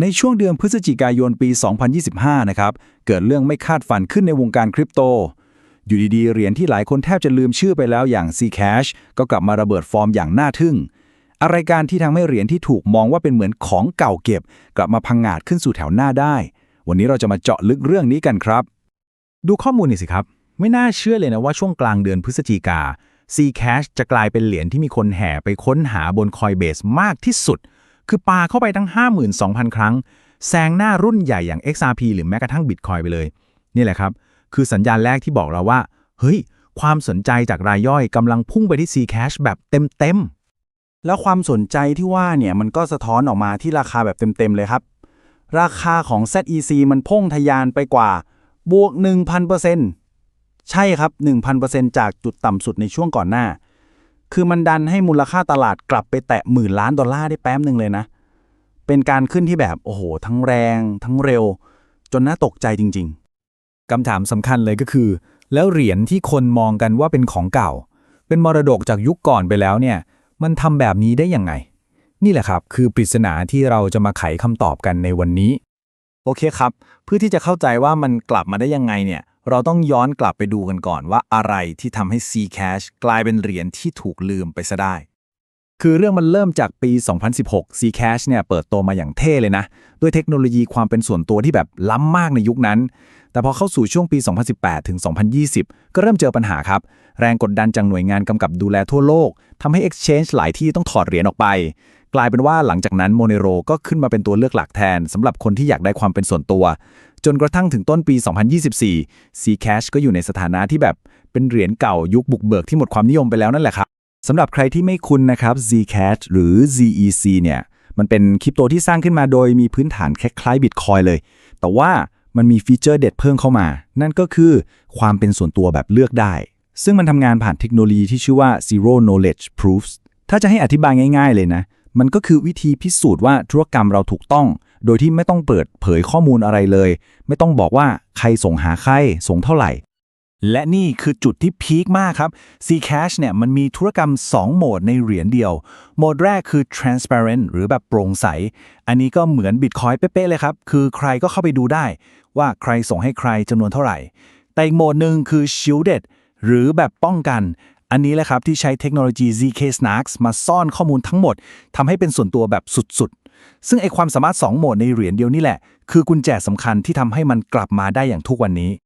ในช่วงเดือนพฤศจิกายนปี 2025 นะครับ เกิดเรื่องไม่คาดฝันขึ้นในวงการคริปโต อยู่ดีๆ เหรียญที่หลายคนแทบจะลืมชื่อไปแล้วอย่าง Zcash ก็กลับมาระเบิดฟอร์มอย่างน่าทึ่ง อะไรการที่ทำให้เหรียญที่ถูกมองว่าเป็นเหมือนของเก่าเก็บ กลับมาพังงาดขึ้นสู่แถวหน้าได้ วันนี้เราจะมาเจาะลึกเรื่องนี้กันครับ ดูข้อมูลนี่สิครับ ไม่น่าเชื่อเลยนะว่าช่วงกลางเดือนพฤศจิกา Zcash จะกลายเป็นเหรียญที่มีคนแห่ไปค้นหาบน Coinbase มากที่สุด คือปาเข้าไปทั้ง 52,000 ครั้ง แซงหน้ารุ่นใหญ่อย่าง XRP หรือแม้กระทั่ง Bitcoin ไปเลย นี่แหละครับ คือสัญญาณแรกที่บอกเราว่า เฮ้ย ความสนใจจากรายย่อยกำลังพุ่งไปที่ Zcash แบบเต็มแล้วความสนใจที่ว่าเนี่ยมันก็สะท้อนออกมาที่ราคาแบบเต็มๆเลยครับ ราคาของ ZEC มันพุ่งทะยานไปกว่าบวก 1,000%ใช่ครับ 1,000%จากจุดต่ำสุดในช่วงก่อนหน้า คือมันดันให้มูลค่าตลาดกลับไปแตะหมื่นล้านดอลลาร์ได้แป๊บหนึ่งเลยนะ เป็นการขึ้นที่แบบโอ้โห ทั้งแรง ทั้งเร็ว จนน่าตกใจจริง ๆคำถามสำคัญเลยก็คือ แล้วเหรียญที่คนมองกันว่าเป็นของเก่า เป็นมรดกจากยุคก่อนไปแล้วเนี่ย มันทำแบบนี้ได้ยังไง นี่แหละครับ คือปริศนาที่เราจะมาไขคำตอบกันในวันนี้ โอเคครับ เพื่อที่จะเข้าใจว่ามันกลับมาได้ยังไงเนี่ย เราต้องย้อนกลับไปดูกันก่อนว่าอะไรที่ทำให้ Zcash กลายเป็นเหรียญที่ถูกลืมไปซะได้ คือเรื่องมันเริ่มจากปี 2016 Zcash เนี่ยเปิดโตมาอย่างเท่เลยนะ ด้วยเทคโนโลยีความเป็นส่วนตัวที่แบบล้ำมากในยุคนั้น แต่พอเข้าสู่ช่วงปี 2018 ถึง 2020 ก็เริ่มเจอปัญหาครับ แรงกดดันจากหน่วยงานกำกับดูแลทั่วโลกทำให้ Exchange หลายที่ต้องถอดเหรียญออกไป กลายเป็นว่าหลังจากนั้น Monero ก็ขึ้นมาเป็นตัวเลือกหลักแทนสำหรับคนที่อยากได้ความเป็นส่วนตัว จนกระทั่งถึงต้นปี 2024 Zcash ก็อยู่ในสถานะที่แบบเป็นเหรียญเก่ายุคบุกเบิกที่หมดความนิยมไปแล้วนั่นแหละครับสำหรับใครที่ไม่คุ้นนะครับ Zcash หรือ ZEC เนี่ยมันเป็นคริปโตที่สร้างขึ้นมาโดยมีพื้นฐานคล้ายๆ Bitcoin เลย แต่ว่ามันมีฟีเจอร์เด็ดเพิ่มเข้ามา นั่นก็คือความเป็นส่วนตัวแบบเลือกได้ ซึ่งมันทำงานผ่านเทคโนโลยีที่ชื่อว่า Zero Knowledge Proofs ถ้าจะให้อธิบายง่ายๆเลยนะ มันก็คือวิธีพิสูจน์ว่าธุรกรรมเราถูกต้อง โดยที่ไม่ต้องเปิดเผยข้อมูลอะไรเลย ไม่ต้องบอกว่าใครส่งหาใครส่งเท่าไหร่ และนี่คือจุดที่พีคมากครับ Zcash เนี่ยมันมีธุรกรรม 2 โหมดในเหรียญเดียว โหมดแรกคือ transparent หรือแบบโปร่งใส อันนี้ก็เหมือน Bitcoin เป๊ะๆเลยครับ คือใครก็เข้าไปดูได้ ว่าใครส่งให้ใครจำนวนเท่าไหร่ แต่อีกโหมดหนึ่งคือ shielded หรือแบบป้องกัน อันนี้แหละครับที่ใช้เทคโนโลยี ZK Snarks มาซ่อนข้อมูลทั้งหมดทำให้เป็นส่วนตัวแบบสุดๆ ซึ่งไอความสามารถ 2 โหมดในเหรียญเดียวนี่แหละ คือกุญแจสำคัญที่ทำให้มันกลับมาได้อย่างทุกวันนี้